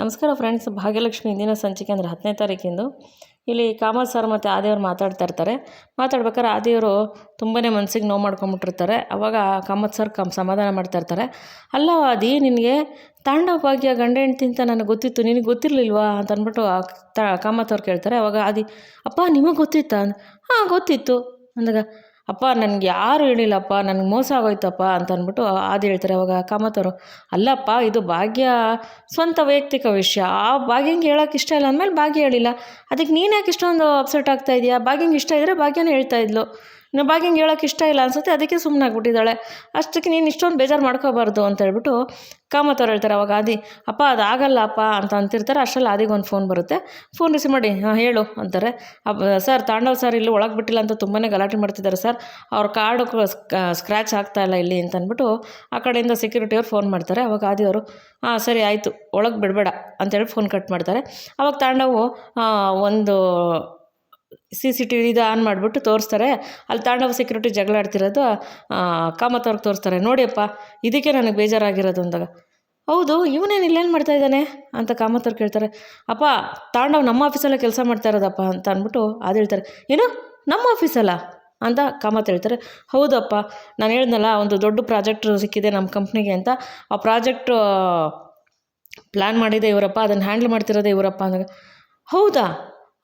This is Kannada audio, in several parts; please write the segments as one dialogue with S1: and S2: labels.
S1: ನಮಸ್ಕಾರ ಫ್ರೆಂಡ್ಸ್ ಭಾಗ್ಯಲಕ್ಷ್ಮಿ ಇಂದಿನ ಸಂಚಿಕೆ ಅಂದರೆ ಹತ್ತನೇ ತಾರೀಕಿಂದು. ಇಲ್ಲಿ ಕಾಮತ್ ಸರ್ ಮತ್ತು ಆದೇವ್ರು ಮಾತಾಡ್ತಾ ಇರ್ತಾರೆ. ಮಾತಾಡ್ಬೇಕಾದ್ರೆ ಆದಿಯವರು ತುಂಬನೇ ಮನಸ್ಸಿಗೆ ನೋವು ಮಾಡ್ಕೊಂಬಿಟ್ಟಿರ್ತಾರೆ. ಅವಾಗ ಕಾಮತ್ ಸರ್ ಕಮ್ ಸಮಾಧಾನ ಮಾಡ್ತಾ ಇರ್ತಾರೆ. ಅಲ್ಲ ಆದಿ, ನಿನಗೆ ತಾಂಡವ ಭಾಗ್ಯ ಗಂಡ ಹೆಂಡ್ತಿ ಅಂತ ನನಗೆ ಗೊತ್ತಿತ್ತು. ನಿನಗೆ ಗೊತ್ತಿರಲಿಲ್ವಾ ಅಂತ ಅಂದ್ಬಿಟ್ಟು ಕಾಮತ್ ಅವ್ರು ಕೇಳ್ತಾರೆ. ಅವಾಗ ಆದಿ, ಅಪ್ಪ, ನಿಮಗೆ ಗೊತ್ತಿತ್ತಾ? ಹಾಂ, ಗೊತ್ತಿತ್ತು. ಅಂದಾಗ ಅಪ್ಪ, ನನಗೆ ಯಾರು ಹೇಳಿಲ್ಲಪ್ಪ, ನನಗೆ ಮೋಸ ಆಗೋಯ್ತಪ್ಪ ಅಂತ ಅಂದ್ಬಿಟ್ಟು ಆದಿ ಹೇಳ್ತಾರೆ ಅವಾಗ ಕಾಮತ್ ಅಲ್ಲಪ್ಪ, ಇದು ಭಾಗ್ಯ, ಸ್ವಂತ ವೈಯಕ್ತಿಕ ವಿಷಯ. ಆ ಭಾಗ್ಯಂಗೆ ಹೇಳೋಕೆ ಇಷ್ಟ ಇಲ್ಲ ಅಂದಮೇಲೆ ಭಾಗ್ಯ ಹೇಳಿಲ್ಲ. ಅದಕ್ಕೆ ನೀನು ಯಾಕೆ ಇಷ್ಟೊಂದು ಅಪ್ಸೆಟ್ ಆಗ್ತಾ ಇದೆಯಾ? ಭಾಗ್ಯಂಗೆ ಇಷ್ಟ ಇದ್ದರೆ ಭಾಗ್ಯನೇ ಹೇಳ್ತಾ ಇದ್ಲು. ಹಿಂಗೆ ಹೇಳೋಕೆ ಇಷ್ಟ ಇಲ್ಲ ಅನ್ಸುತ್ತೆ, ಅದಕ್ಕೆ ಸುಮ್ಮನೆ ಆಗ್ಬಿಟ್ಟಿದ್ದಾಳೆ. ಅಷ್ಟಕ್ಕೆ ನೀನು ಇಷ್ಟೊಂದು ಬೇಜಾರು ಮಾಡ್ಕೋಬಾರ್ದು ಅಂತ ಹೇಳ್ಬಿಟ್ಟು ಕಾಮತ್ತವ್ರು ಹೇಳ್ತಾರೆ ಅವಾಗ, ಆದಿ, ಅಪ್ಪ ಅದು ಆಗಲ್ಲ ಅಪ್ಪ ಅಂತ ಅಂತಿರ್ತಾರೆ, ಅಷ್ಟರಲ್ಲಿ ಒಂದು ಫೋನ್ ಬರುತ್ತೆ. ಫೋನ್ ರಿಸೀವ್ ಮಾಡಿ, ಹಾಂ, ಹೇಳು, ಅಂತಾರೆ. ಸರ್, ತಾಂಡವ್ ಸರ್ ಇಲ್ಲಿ ಒಳಗೆ ಬಿಟ್ಟಿಲ್ಲ ಅಂತ ತುಂಬಾ ಗಲಾಟೆ ಮಾಡ್ತಿದ್ದಾರೆ ಸರ್, ಅವ್ರ ಕಾರ್ಡು ಸ್ಕ್ರ್ಯಾಚ್ ಆಗ್ತಾ ಇಲ್ಲ ಇಲ್ಲಿ ಅಂತ ಅಂದ್ಬಿಟ್ಟು ಆ ಕಡೆಯಿಂದ ಸೆಕ್ಯೂರಿಟಿಯವ್ರು ಫೋನ್ ಮಾಡ್ತಾರೆ. ಅವಾಗ ಆದಿ ಅವರು, ಹಾಂ, ಸರಿ ಆಯಿತು, ಒಳಗೆ ಬಿಡಬೇಡ ಅಂತೇಳಿ ಫೋನ್ ಕಟ್ ಮಾಡ್ತಾರೆ. ಅವಾಗ ತಾಂಡವು ಒಂದು ಸಿ ಸಿ ಟಿ ವಿ ಇದು ಆನ್ ಮಾಡಿಬಿಟ್ಟು ತೋರಿಸ್ತಾರೆ. ಅಲ್ಲಿ ತಾಂಡವ ಸೆಕ್ಯೂರಿಟಿ ಜಗಳ ಆಡ್ತಿರೋದು ಆ, ಕಾಮತ್ ಅವ್ರಿಗೆ ತೋರಿಸ್ತಾರೆ. ನೋಡಿಯಪ್ಪ ಇದಕ್ಕೆ ನನಗೆ ಬೇಜಾರಾಗಿರೋದು ಅಂದಾಗ ಹೌದು ಇವನೇನು ಇಲ್ಲೇನು ಮಾಡ್ತಾ ಇದ್ದಾನೆ ಅಂತ ಕಾಮತ್ ಅವ್ರು ಕೇಳ್ತಾರೆ. ಅಪ್ಪ ತಾಂಡವ್ ನಮ್ಮ ಆಫೀಸಲ್ಲೇ ಕೆಲಸ ಮಾಡ್ತಾ ಇರೋದಪ್ಪ ಅಂತ ಅಂದ್ಬಿಟ್ಟು ಅದು ಹೇಳ್ತಾರೆ. ಏನು? ನಮ್ಮ ಆಫೀಸಲ್ಲ ಅಂತ ಕಾಮತ್ ಹೇಳ್ತಾರೆ. ಹೌದಪ್ಪ ನಾನು ಹೇಳ್ದಲ್ಲ ಒಂದು ದೊಡ್ಡ ಪ್ರಾಜೆಕ್ಟ್ ಸಿಕ್ಕಿದೆ ನಮ್ಮ ಕಂಪ್ನಿಗೆ ಅಂತ. ಆ ಪ್ರಾಜೆಕ್ಟ್ ಪ್ಲ್ಯಾನ್ ಮಾಡಿದೆ ಇವರಪ್ಪ ಅದನ್ನು ಹ್ಯಾಂಡ್ಲ್ ಮಾಡ್ತಿರೋದೇ ಇವರಪ್ಪ ಅಂದಾಗ ಹೌದಾ?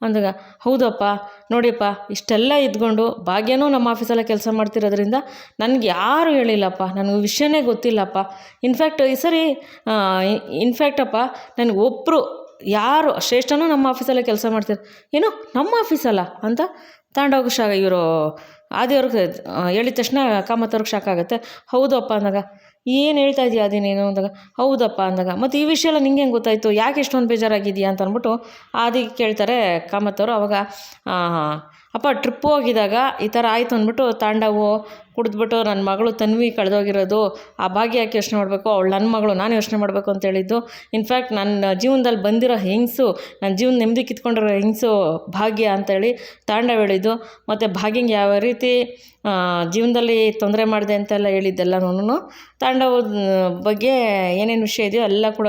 S1: ಅಂದಾಗ, ಹೌದಪ್ಪ, ನೋಡಿಯಪ್ಪ, ಇಷ್ಟೆಲ್ಲ ಇದ್ಕೊಂಡು ಭಾಗ್ಯನೂ ನಮ್ಮ ಆಫೀಸಲ್ಲೇ ಕೆಲಸ ಮಾಡ್ತಿರೋದ್ರಿಂದ ನನಗೆ ಯಾರೂ ಹೇಳಿಲ್ಲಪ್ಪ, ನನಗೆ ವಿಷಯನೇ ಗೊತ್ತಿಲ್ಲಪ್ಪ. ಇನ್ಫ್ಯಾಕ್ಟ್ ಈ ಸರಿ ಇನ್ಫ್ಯಾಕ್ಟಪ್ಪ ನನಗೆ ಒಬ್ಬರು ಯಾರು ಶ್ರೇಷ್ಠನೂ ನಮ್ಮ ಆಫೀಸಲ್ಲೇ ಕೆಲಸ ಮಾಡ್ತಿರ, ಏನು ನಮ್ಮ ಆಫೀಸಲ್ಲ ಅಂತ ತಾಂಡೋಗ ಶಾಖ ಇವರು ಆದಿಯವ್ರಿಗೆ ಹೇಳಿದ ತಕ್ಷಣ ಕಾಮತ್ತವ್ರಿಗೆ ಶಾಕ್ ಆಗುತ್ತೆ. ಹೌದಪ್ಪ ಅಂದಾಗ ಏನು ಹೇಳ್ತಾ ಇದೀಯ ಅದೇ ನೀನು ಅಂದಾಗ ಹೌದಪ್ಪ ಅಂದಾಗ. ಮತ್ತು ಈ ವಿಷಯ ಎಲ್ಲ ನಿಂಗೆ ಹೆಂಗೆ ಗೊತ್ತಾಯಿತು? ಯಾಕೆ ಇಷ್ಟೊಂದು ಬೇಜಾರಾಗಿದೆಯಾ ಅಂತ ಅಂದ್ಬಿಟ್ಟು ಆದಿ ಕೇಳ್ತಾರೆ ಕಾಮತ್ತವರು ಅವಾಗ ಆ, ಅಪ್ಪ ಟ್ರಿಪ್ ಹೋಗಿದಾಗ ಈ ಥರ ಆಯಿತು ಅಂದ್ಬಿಟ್ಟು ತಾಂಡವು ಕುಡಿದ್ಬಿಟ್ಟು ನನ್ನ ಮಗಳು ತನ್ವಿ ಕಳೆದೋಗಿರೋದು, ಆ ಭಾಗ್ಯ ಯಾಕೆ ಯೋಚನೆ ಮಾಡಬೇಕು? ಅವಳು ನನ್ನ ಮಗಳು, ನಾನು ಯೋಚನೆ ಮಾಡಬೇಕು ಅಂತ ಹೇಳಿದ್ದು. ಇನ್ಫ್ಯಾಕ್ಟ್ ನನ್ನ ಜೀವನದಲ್ಲಿ ಬಂದಿರೋ ಹೆಂಗಸು ನನ್ನ ಜೀವನ ನೆಮ್ಮದಿ ಕಿತ್ಕೊಂಡಿರೋ ಹೆಂಗಸು ಭಾಗ್ಯ ಅಂತೇಳಿ ತಾಂಡವ ಹೇಳಿದ್ದು. ಮತ್ತು ಭಾಗ್ಯಂಗೆ ಯಾವ ರೀತಿ ಜೀವನದಲ್ಲಿ ತೊಂದರೆ ಮಾಡಿದೆ ಅಂತೆಲ್ಲ ಹೇಳಿದ್ದೆಲ್ಲನೂ ತಾಂಡವ ಬಗ್ಗೆ ಏನೇನು ವಿಷಯ ಇದೆಯೋ ಎಲ್ಲ ಕೂಡ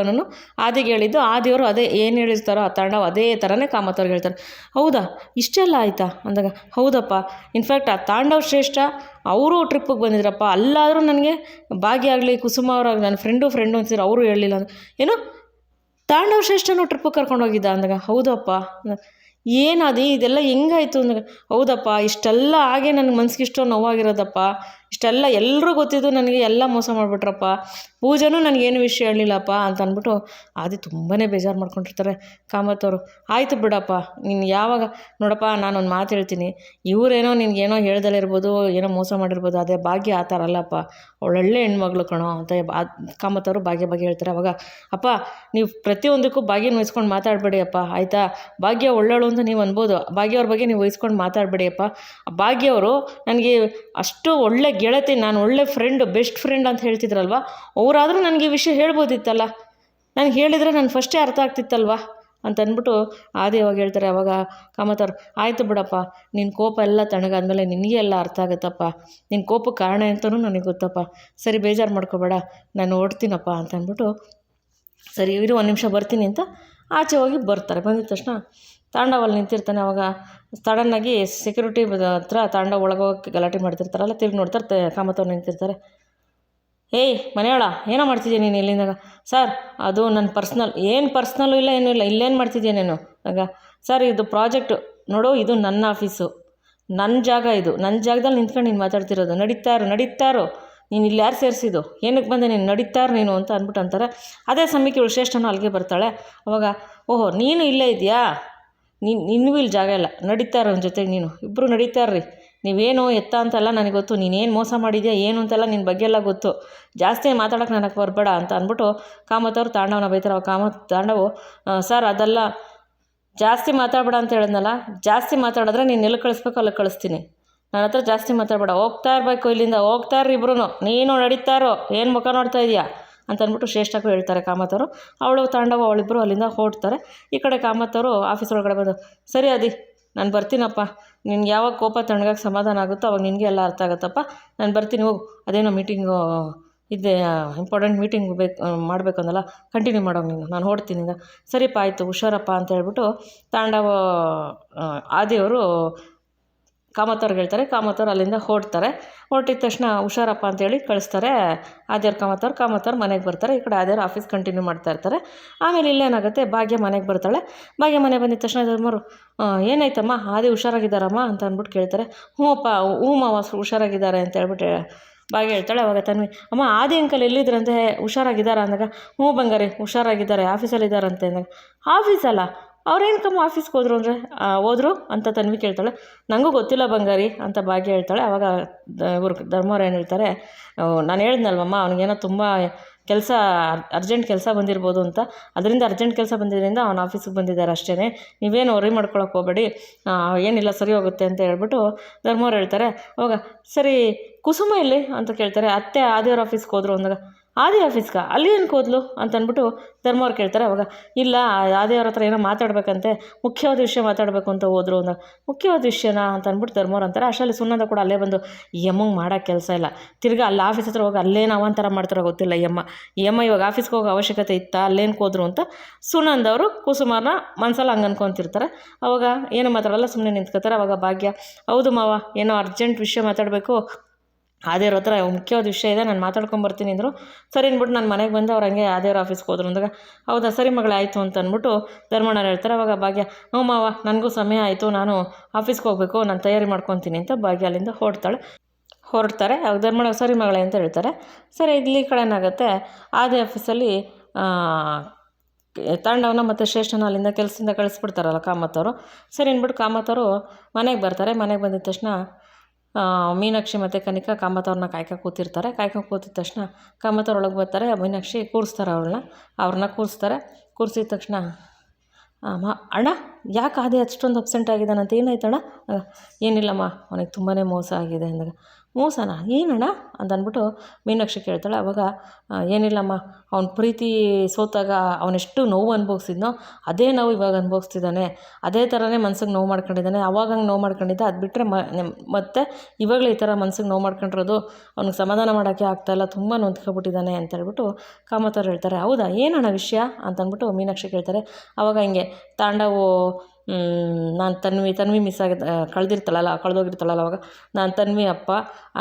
S1: ಆದಿಗೆ ಹೇಳಿದ್ದು. ಆದಿಯವರು ಅದೇ ಏನು ಹೇಳಿರ್ತಾರೋ ಆ ತಾಂಡವ ಅದೇ ಥರನೇ ಕಾಮತ್ತವ್ರಿಗೆ ಹೇಳ್ತಾರೆ. ಹೌದಾ? ಇಷ್ಟೆಲ್ಲ ಆಯಿತಾ? ಅಂದಾಗ, ಹೌದಪ್ಪ. ಇನ್ಫ್ಯಾಕ್ಟ್ ಆ ತಾಂಡವ ಶ್ರೇಷ್ಠ ಅವರು ಟ್ರಿಪ್ಪಿಗೆ ಬಂದಿದ್ರಪ್ಪ, ಅಲ್ಲಾದರೂ ನನಗೆ ಭಾಗ್ಯ ಆಗಲಿ ಕುಸುಮ ಅವರಾಗಲಿ ನನ್ನ ಫ್ರೆಂಡು ಫ್ರೆಂಡು ಅಂತಿದ್ರು ಅವರು ಹೇಳಲಿಲ್ಲ ಏನು ತಾಂಡವ ಶ್ರೇಷ್ಠನು ಟ್ರಿಪ್ಪಿಗೆ ಕರ್ಕೊಂಡು ಹೋಗಿದ್ದ ಅಂದಾಗ ಹೌದಪ್ಪ. ಏನದು ಇದೆಲ್ಲ ಹೆಂಗಾಯ್ತು ಅಂದಾಗ ಹೌದಪ್ಪ, ಇಷ್ಟೆಲ್ಲ ಹಾಗೆ ನನಗೆ ಮನ್ಸಿಗೆ ಇಷ್ಟೋ ನೋವಾಗಿರೋದಪ್ಪ. ಇಷ್ಟೆಲ್ಲ ಎಲ್ಲರೂ ಗೊತ್ತಿದ್ದು ನನಗೆ ಎಲ್ಲ ಮೋಸ ಮಾಡಿಬಿಟ್ರಪ್ಪ. ಪೂಜೆನೂ ನನಗೇನು ವಿಷಯ ಹೇಳಿಲ್ಲಪ್ಪ ಅಂತ ಅಂದ್ಬಿಟ್ಟು ಆದಿ ತುಂಬಾ ಬೇಜಾರು ಮಾಡ್ಕೊಂಡಿರ್ತಾರೆ ಕಾಮತ್ತವರು ಆಯಿತು ಬಿಡಪ್ಪ, ನೀನು ಯಾವಾಗ, ನೋಡಪ್ಪ ನಾನೊಂದು ಮಾತು ಹೇಳ್ತೀನಿ. ಇವರೇನೋ ನಿನಗೇನೋ ಹೇಳ್ದಲೇ ಇರ್ಬೋದು, ಏನೋ ಮೋಸ ಮಾಡಿರ್ಬೋದು, ಅದೇ ಭಾಗ್ಯ ಆ ಥರ ಅಲ್ಲಪ್ಪ. ಒಳ್ಳೊಳ್ಳೆ ಹೆಣ್ಮಗಳು ಕಣೋ ಅಂತ ಕಾಮತ್ತವರು ಭಾಗ್ಯ ಭಾಗ್ಯ ಹೇಳ್ತಾರೆ ಅವಾಗ. ಅಪ್ಪ, ನೀವು ಪ್ರತಿಯೊಂದಕ್ಕೂ ಭಾಗ್ಯನ ವಹಿಸ್ಕೊಂಡು ಮಾತಾಡಬೇಡಿ ಅಪ್ಪ, ಆಯಿತಾ? ಭಾಗ್ಯ ಒಳ್ಳೋಳು ಅಂತ ನೀವು ಅನ್ಬೋದು. ಭಾಗ್ಯವ್ರ ಬಗ್ಗೆ ನೀವು ವಹಿಸ್ಕೊಂಡು ಮಾತಾಡಬೇಡಿ ಅಪ್ಪ. ಆ ಭಾಗ್ಯ ಅವರು ನನಗೆ ಅಷ್ಟು ಒಳ್ಳೆ ಗೆಳತಿ, ನಾನು ಒಳ್ಳೆ ಫ್ರೆಂಡ್ ಬೆಸ್ಟ್ ಫ್ರೆಂಡ್ ಅಂತ ಹೇಳ್ತಿದ್ರಲ್ವ? ಅವರಾದರೂ ನನಗೆ ಈ ವಿಷಯ ಹೇಳ್ಬೋದಿತ್ತಲ್ಲ? ನನಗೆ ಹೇಳಿದರೆ ನಾನು ಫಸ್ಟೇ ಅರ್ಥ ಆಗ್ತಿತ್ತಲ್ವ? ಅಂತ ಅಂದ್ಬಿಟ್ಟು ಆದಿ ಅವಾಗ ಹೇಳ್ತಾರೆ, ಅವಾಗ ಕಾಮತಾರು ಆಯಿತು ಬಿಡಪ್ಪ ನಿನ್ನ ಕೋಪ ಎಲ್ಲ ತಣ್ಣಗಾದ್ಮೇಲೆ ನಿನಗೆ ಎಲ್ಲ ಅರ್ಥ ಆಗುತ್ತಪ್ಪ. ನಿನ್ನ ಕೋಪಕ್ಕೆ ಕಾರಣ ಅಂತಲೂ ನನಗೆ ಗೊತ್ತಪ್ಪ. ಸರಿ, ಬೇಜಾರು ಮಾಡ್ಕೋಬೇಡ, ನಾನು ಓಡ್ತೀನಪ್ಪ ಅಂತ ಅಂದ್ಬಿಟ್ಟು, ಸರಿ, ಇರು, ಒಂದು ನಿಮಿಷ ಬರ್ತೀನಿ ಅಂತ ಆಚೆ ಹೋಗಿ ಬರ್ತಾರೆ. ಬಂದಿದ ತಕ್ಷಣ ತಾಂಡವಲ್ಲಿ ನಿಂತಿರ್ತಾನೆ, ಅವಾಗ ಸಡನ್ನಾಗಿ ಸೆಕ್ಯೂರಿಟಿ ಹತ್ರ ತಾಂಡ ಒಳಗೋಗಕ್ಕೆ ಗಲಾಟೆ ಮಾಡ್ತಿರ್ತಾರಲ್ಲ, ತಿರುಗಿ ನೋಡ್ತಾರೆ ಕಾಮತ್ತವ್ರು ನಿಂತಿರ್ತಾರೆ. ಏಯ್ ಮನೆಯೊಳ ಏನೋ ಮಾಡ್ತಿದ್ಯಾ ನೀನು ಇಲ್ಲಿಂದಾಗ? ಸರ್, ಅದು ನನ್ನ ಪರ್ಸ್ನಲ್. ಏನು ಪರ್ಸ್ನಲ್ಲು ಇಲ್ಲ, ಏನೂ ಇಲ್ಲ, ಇಲ್ಲೇನು ಮಾಡ್ತಿದ್ಯಾ ನೀನು? ಆಗ, ಸರ್, ಇದು ಪ್ರಾಜೆಕ್ಟು, ನೋಡು, ಇದು ನನ್ನ ಆಫೀಸು. ನನ್ನ ಜಾಗ ಇದು. ನನ್ನ ಜಾಗದಲ್ಲಿ ನಿಂತ್ಕೊಂಡು ನೀನು ಮಾತಾಡ್ತಿರೋದು. ನಡೀತಾರು, ನಡೀತಾರೋ. ನೀನು ಇಲ್ಲಿ ಯಾರು ಸೇರಿಸಿದ್ದು? ಏನಕ್ಕೆ ಬಂದೆ ನೀನು? ನಡೀತಾರ ನೀನು ಅಂತ ಅಂದ್ಬಿಟ್ಟು ಅಂತಾರೆ. ಅದೇ ಸಮಯಕ್ಕೆ ಇವಳು ಶ್ರೇಷ್ಠನೂ ಅಲ್ಲಿಗೆ ಬರ್ತಾಳೆ. ಅವಾಗ, ಓಹೋ, ನೀನು ಇಲ್ಲೇ ಇದೆಯಾ ನೀನು ನಿನ್ನೂ ಇಲ್ಲಿ ಜಾಗ ಇಲ್ಲ. ನಡೀತಾರೆ ಅವ್ನ ಜೊತೆಗೆ ನೀನು. ಇಬ್ಬರು ನಡೀತಾರ್ರಿ ನೀವೇನು ಎತ್ತ ಅಂತೆಲ್ಲ ನನಗೆ ಗೊತ್ತು. ನೀನೇನು ಮೋಸ ಮಾಡಿದ್ಯಾ, ಏನು ಅಂತೆಲ್ಲ ನಿನ್ನ ಬಗ್ಗೆ ಎಲ್ಲ ಗೊತ್ತು. ಜಾಸ್ತಿ ಮಾತಾಡೋಕೆ ನನಗೆ ಬರಬೇಡ ಅಂತ ಅಂದ್ಬಿಟ್ಟು ಕಾಮತ್ತವ್ರು ತಾಂಡವನ ಬೈತಾರೆ. ಅವಾಗ ಕಾಮ ತಾಂಡವು ಸರ್ ಅದೆಲ್ಲ. ಜಾಸ್ತಿ ಮಾತಾಡಬೇಡ ಅಂತ ಹೇಳಿದ್ನಲ್ಲ. ಜಾಸ್ತಿ ಮಾತಾಡಿದ್ರೆ ನೀನು ಎಲ್ಲಿ ಕಳಿಸ್ಬೇಕು ಅಲ್ಲಿ ಕಳಿಸ್ತೀನಿ. ನನ್ನ ಹತ್ರ ಜಾಸ್ತಿ ಮಾತಾಡಬೇಡ. ಹೋಗ್ತಾ ಇರಬೇಕು ಇಲ್ಲಿಂದ. ಹೋಗ್ತಾ ಇರ್ರಿ ಇಬ್ರು ನೀನು ನಡೀತಾರೋ ಏನು ಮುಖ ನೋಡ್ತಾ ಇದೀಯಾ? ಅಂತ ಅಂದ್ಬಿಟ್ಟು ಶ್ರೇಷ್ಠಕ್ಕೂ ಹೇಳ್ತಾರೆ ಕಾಮತರು ಅವಳು ತಾಂಡವ ಅವಳಿಬ್ಬರು ಅಲ್ಲಿಂದ ಹೊರಡ್ತಾರೆ. ಈ ಕಡೆ ಕಾಮತ್ತವರು ಆಫೀಸ್ ಒಳಗಡೆ ಬಂದು, ಸರಿ ಅದಿ ನಾನು ಬರ್ತೀನಪ್ಪ. ನಿನ್ಗೆ ಯಾವಾಗ ಕೋಪ ತಣ್ಣಗಾಗಿ ಸಮಾಧಾನ ಆಗುತ್ತೋ ಅವಾಗ ನಿನಗೆ ಎಲ್ಲ ಅರ್ಥ ಆಗುತ್ತಪ್ಪ. ನಾನು ಬರ್ತೀನಿ, ಹೋಗು. ಅದೇನೋ ಮೀಟಿಂಗು ಇದೆ ಇಂಪಾರ್ಟೆಂಟ್ ಮೀಟಿಂಗ್ ಬೇಕು ಮಾಡಬೇಕಂದಲ್ಲ. ಕಂಟಿನ್ಯೂ ಮಾಡೋಂಗೆ ನೀನು. ನಾನು ಹೊಡ್ತೀನಿ ಈಗ. ಸರಿಪ್ಪ, ಆಯಿತು, ಹುಷಾರಪ್ಪ ಅಂತ ಹೇಳ್ಬಿಟ್ಟು ತಾಂಡವ ಆದಿಯವರು ಕಾಮತ್ತವ್ರಿಗೆ ಹೇಳ್ತಾರೆ ಕಾಮತ್ತವ್ರು ಅಲ್ಲಿಂದ ಹೊರಡ್ತಾರೆ. ಹೊರಟಿದ ತಕ್ಷಣ ಹುಷಾರಪ್ಪ ಅಂತೇಳಿ ಕಳಿಸ್ತಾರೆ. ಆದ್ಯವ್ರು ಕಾಮತ್ತವ್ರು ಕಾಮತ್ತವ್ರು ಮನೆಗೆ ಬರ್ತಾರೆ. ಈ ಕಡೆ ಆದ್ಯವ್ರು ಆಫೀಸ್ ಕಂಟಿನ್ಯೂ ಮಾಡ್ತಾ ಇರ್ತಾರೆ. ಆಮೇಲೆ ಇಲ್ಲೇನಾಗುತ್ತೆ ಭಾಗ್ಯ ಮನೆಗೆ ಬರ್ತಾಳೆ. ಭಾಗ್ಯ ಮನೆ ಬಂದಿದ ತಕ್ಷಣ ಧರ್ಮರು ಏನಾಯ್ತಮ್ಮ? ಆದಿ ಹುಷಾರಾಗಿದ್ದಾರಮ್ಮ? ಅಂತ ಅಂದ್ಬಿಟ್ಟು ಕೇಳ್ತಾರೆ. ಹ್ಞೂ ಅಪ್ಪ ಹ್ಞೂ ಮಾವ ಹುಷಾರಾಗಿದ್ದಾರೆ ಅಂತ ಹೇಳ್ಬಿಟ್ಟು ಭಾಗ್ಯ ಹೇಳ್ತಾಳೆ ಅವಾಗ ತನ್ವಿ. ಅಮ್ಮ, ಆದಿ ಅಂಕಲ್ ಎಲ್ಲಿದ್ರಂತೆ? ಹುಷಾರಾಗಿದ್ದಾರೆ? ಅಂದಾಗ ಹ್ಞೂ ಬಂಗಾರಿ, ಹುಷಾರಾಗಿದ್ದಾರೆ, ಆಫೀಸಲ್ಲಿದ್ದಾರಂತೆ ಅಂದಾಗ, ಆಫೀಸಲ್ಲ? ಅವ್ರೇನಕ್ಕಮ್ಮ ಆಫೀಸ್ಗೆ ಹೋದ್ರು ಅಂದರೆ? ಹೋದ್ರು ಅಂತ ತನ್ವಿ ಕೇಳ್ತಾಳೆ. ನನಗೂ ಗೊತ್ತಿಲ್ಲ ಬಂಗಾರಿ ಅಂತ ಭಾಗ್ಯ ಹೇಳ್ತಾಳೆ. ಅವಾಗ ಇವರು ಧರ್ಮವ್ರು ಏನು ಹೇಳ್ತಾರೆ ನಾನು ಹೇಳಿದ್ನಲ್ವಮ್ಮ, ಅವ್ನಿಗೇನೋ ತುಂಬ ಕೆಲಸ, ಅರ್ಜೆಂಟ್ ಕೆಲಸ ಬಂದಿರ್ಬೋದು ಅಂತ. ಅದರಿಂದ ಅರ್ಜೆಂಟ್ ಕೆಲಸ ಬಂದಿದ್ದರಿಂದ ಅವ್ನು ಆಫೀಸಿಗೆ ಬಂದಿದ್ದಾರೆ ಅಷ್ಟೇ ನೀವೇನು ವರಿ ಮಾಡ್ಕೊಳಕ್ಕೆ ಹೋಗಬೇಡಿ. ಏನಿಲ್ಲ, ಸರಿ ಹೋಗುತ್ತೆ ಅಂತ ಹೇಳ್ಬಿಟ್ಟು ಧರ್ಮವ್ರು ಹೇಳ್ತಾರೆ. ಅವಾಗ, ಸರಿ, ಕುಸುಮ ಎಲ್ಲಿ? ಅಂತ ಕೇಳ್ತಾರೆ. ಅತ್ತೆ ಆದಿಯವ್ರ ಆಫೀಸ್ಗೆ ಹೋದ್ರು. ಅಂದಾಗ ಆದಿ ಆಫೀಸ್ಗ? ಅಲ್ಲಿ ಏನಕ್ಕೆ ಹೋದ್ಲು ಅಂತ ಅಂದ್ಬಿಟ್ಟು ಧರ್ಮವ್ರು ಕೇಳ್ತಾರೆ ಅವಾಗ. ಇಲ್ಲ ಆದಿಯವ್ರ ಹತ್ರ ಏನೋ ಮಾತಾಡಬೇಕಂತೆ, ಮುಖ್ಯವಾದ ವಿಷಯ ಮಾತಾಡಬೇಕು ಅಂತ ಹೋದ್ರು ಅಂದಾಗ ಮುಖ್ಯವಾದ ವಿಷಯನಾ ಅಂತ ಅಂದ್ಬಿಟ್ಟು ಧರ್ಮವ್ರು ಅಂತಾರೆ. ಅಷ್ಟರಲ್ಲಿ ಸುನಂದ ಕೂಡ ಅಲ್ಲೇ ಬಂದು, ಯಮ್ಮಂಗೆ ಮಾಡೋಕೆ ಕೆಲಸ ಇಲ್ಲ. ತಿರ್ಗಿ ಅಲ್ಲಿ ಆಫೀಸ್ ಹತ್ರ ಹೋಗಿ ಅಲ್ಲೇನು ಅವಾಂತರ ಮಾಡ್ತಾರೋ ಗೊತ್ತಿಲ್ಲ ಯಮ್ಮ. ಯಮ್ಮ ಇವಾಗ ಆಫೀಸ್ಗೆ ಹೋಗೋ ಅವಶ್ಯಕತೆ ಇತ್ತಾ? ಅಲ್ಲೇನು ಹೋದ್ರು ಅಂತ ಸುನಂದ್ ಅವರು ಕುಸುಮಾರನ ಮನ್ಸಲ್ಲಿ ಹಂಗೆ ಅನ್ಕೊತಿರ್ತಾರೆ. ಅವಾಗ ಏನು ಮಾತಾಡಲ್ಲ ಸುಮ್ಮನೆ ನಿಂತ್ಕೋತಾರೆ. ಅವಾಗ ಭಾಗ್ಯ, ಹೌದು ಮಾವ, ಏನೋ ಅರ್ಜೆಂಟ್ ವಿಷಯ ಮಾತಾಡಬೇಕು. ಆದೇವ್ರ ಹತ್ರ ಮುಖ್ಯವಾದ ವಿಷಯ ಇದೆ, ನಾನು ಮಾತಾಡ್ಕೊಂಬರ್ತೀನಿ ಅಂದರು, ಸರಿ ಅಂದ್ಬಿಟ್ಟು ನಾನು ಮನೆಗೆ ಬಂದು ಅವ್ರು ಹಂಗೆ ಆದೇವ್ರ ಆಫೀಸ್ಗೆ ಹೋದ್ರು. ಅಂದಾಗ, ಹೌದಾ, ಸರಿ ಮಗಳೇ, ಆಯಿತು ಅಂತ ಅಂದ್ಬಿಟ್ಟು ಧರ್ಮಣ್ಣ ಹೇಳ್ತಾರೆ. ಅವಾಗ ಭಾಗ್ಯ, ಹ್ಞೂ ಮಾವ, ನನಗೂ ಸಮಯ ಆಯಿತು, ನಾನು ಆಫೀಸ್ಗೆ ಹೋಗಬೇಕು, ನಾನು ತಯಾರಿ ಮಾಡ್ಕೊತೀನಿ ಅಂತ ಭಾಗ್ಯ ಅಲ್ಲಿಂದ ಹೊರಡ್ತಾಳೆ. ಹೊರಡ್ತಾರೆ, ಅವಾಗ ಧರ್ಮಣ್ಣ ಸರಿ ಮಗಳೇ ಅಂತ ಹೇಳ್ತಾರೆ. ಸರಿ, ಇಲ್ಲಿ ಕಡೆ ಏನಾಗುತ್ತೆ ಆದಿ ಆಫೀಸಲ್ಲಿ ತಾಂಡವನ ಮತ್ತು ಶ್ರೇಷ್ಠನ ಅಲ್ಲಿಂದ ಕೆಲಸದಿಂದ ಕಳಿಸ್ಬಿಡ್ತಾರಲ್ಲ ಕಾಮತ್ತವರು ಸರಿ ಅಂದ್ಬಿಟ್ಟು ಕಾಮತ್ತವರು ಮನೆಗೆ ಬರ್ತಾರೆ. ಮನೆಗೆ ಬಂದಿದ ತಕ್ಷಣ ಮೀನಾಕ್ಷಿ ಮತ್ತು ಕನಿಕಾ ಕಾಮತವ್ರನ್ನ ಕಾಯ್ಕ ಕೂತಿರ್ತಾರೆ. ಕಾಯ್ಕ ಕೂತಿದ ತಕ್ಷಣ ಕಾಮತವ್ರೊಳಗೆ ಬರ್ತಾರೆ. ಮೀನಾಕ್ಷಿ ಕೂರಿಸ್ತಾರೆ ಅವ್ರನ್ನ ಅವ್ರನ್ನ ಕೂರಿಸ್ತಾರೆ. ಕೂರಿಸಿದ ತಕ್ಷಣ ಅಮ್ಮ ಅಣ್ಣ, ಯಾಕೆ ಅದೇ ಅಷ್ಟೊಂದು ಅಬ್ಸೆಂಟ್ ಆಗಿದ್ದಾನಂತ ಏನಾಯ್ತಣ್ಣ? ಅಣ್ಣ ಏನಿಲ್ಲಮ್ಮ, ಅವನಿಗೆ ತುಂಬಾ ಮೋಸ ಆಗಿದೆ ಅಂದಾಗ ಮೋಸನಾ ಏನಣ್ಣ ಅಂತ ಅಂದ್ಬಿಟ್ಟು ಮೀನಾಕ್ಷಿ ಕೇಳ್ತಾಳೆ, ಅವಾಗ ಏನಿಲ್ಲಮ್ಮ, ಅವ್ನ ಪ್ರೀತಿ ಸೋತಾಗ ಅವನೆಷ್ಟು ನೋವು ಅನುಭವಿಸಿದ್ನೋ, ಅದೇ ನೋವು ಇವಾಗ ಅನುಭವಿಸ್ತಿದ್ದಾನೆ. ಅದೇ ಥರನೇ ಮನ್ಸಿಗೆ ನೋವು ಮಾಡ್ಕೊಂಡಿದ್ದಾನೆ. ಅವಾಗ ಹಂಗೆ ನೋವು ಮಾಡ್ಕೊಂಡಿದ್ದೆ, ಅದು ಬಿಟ್ಟರೆ ಮತ್ತೆ ಇವಾಗಲೇ ಈ ಥರ ಮನ್ಸಿಗೆ ನೋವು ಮಾಡ್ಕೊಂಡಿರೋದು ಅವ್ನಿಗೆ ಸಮಾಧಾನ ಮಾಡೋಕ್ಕೆ ಆಗ್ತಾಯಿಲ್ಲ ತುಂಬ ನೊಂದ್ಕೊಬಿಟ್ಟಿದ್ದಾನೆ ಅಂತ ಹೇಳ್ಬಿಟ್ಟು ಕಾಮತವ್ರು ಹೇಳ್ತಾರೆ, ಹೌದಾ, ಏನಣ್ಣ ವಿಷಯ? ಅಂತ ಅಂದ್ಬಿಟ್ಟು ಮೀನಾಕ್ಷಿ ಕೇಳ್ತಾರೆ. ಅವಾಗ ಹಿಂಗೆ ತಾಂಡವು ನಾನು ತನ್ವಿ ತನ್ವಿ ಮಿಸ್ ಆಗಿದ್ದ ಕಳೆದಿರ್ತಾಳಲ್ಲ, ಕಳೆದೋಗಿರ್ತಾಳಲ್ಲ ಅವಾಗ. ನಾನು ತನ್ವಿ ಅಪ್ಪ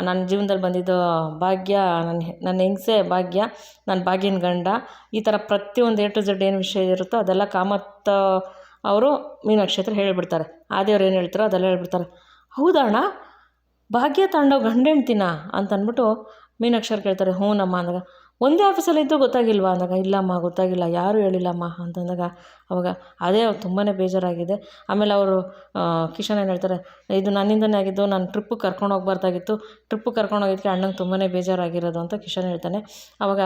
S1: ನನ್ನ ಜೀವನದಲ್ಲಿ ಬಂದಿದ್ದು ಭಾಗ್ಯ ನನ್ನ ನನ್ನ ಹೆಂಗಸೆ ಭಾಗ್ಯ ನನ್ನ ಭಾಗ್ಯನ ಗಂಡ. ಈ ಥರ ಪ್ರತಿಯೊಂದು ಎ ಟು ಝಡ್ ಏನು ವಿಷಯ ಇರುತ್ತೋ ಅದೆಲ್ಲ ಕಾಮತ್ ಅವರು ಮೀನಾಕ್ಷಿ ಹತ್ರ ಹೇಳಿಬಿಡ್ತಾರೆ. ಆದಿಯವ್ರು ಏನು ಹೇಳ್ತಾರೋ ಅದೆಲ್ಲ ಹೇಳ್ಬಿಡ್ತಾರೆ. ಹೌದಾ ಅಣ್ಣ? ಭಾಗ್ಯ ತಾಂಡವ್ ಗಂಡ ಹೆಂಡ್ತಿನಾ ಅಂತ ಅಂದ್ಬಿಟ್ಟು ಮೀನಾಕ್ಷರ್ ಕೇಳ್ತಾರೆ ಹ್ಞೂನಮ್ಮ ಅಂದಾಗ. ಒಂದೇ ಆಫೀಸಲ್ಲಿದ್ದು ಗೊತ್ತಾಗಿಲ್ವಾ? ಅಂದಾಗ, ಇಲ್ಲಮ್ಮ, ಗೊತ್ತಾಗಿಲ್ಲ. ಯಾರೂ ಹೇಳಿಲ್ಲಮ್ಮ ಅಂತಂದಾಗ ಅವಾಗ ಅದೇ ತುಂಬಾ ಬೇಜಾರಾಗಿದೆ. ಆಮೇಲೆ ಅವರು ಕಿಶನ್ ಏನು ಹೇಳ್ತಾರೆ, ಇದು ನನ್ನಿಂದನೇ ಆಗಿದ್ದು, ನಾನು ಟ್ರಿಪ್ಪು ಕರ್ಕೊಂಡು ಹೋಗ್ಬಾರ್ದಾಗಿತ್ತು. ಟ್ರಿಪ್ಪಿಗೆ ಕರ್ಕೊಂಡು ಹೋಗಿದ್ದಕ್ಕೆ ಅಣ್ಣಂಗೆ ತುಂಬಾ ಬೇಜಾರಾಗಿರೋದು ಅಂತ ಕಿಶನ್ ಹೇಳ್ತಾನೆ. ಅವಾಗ,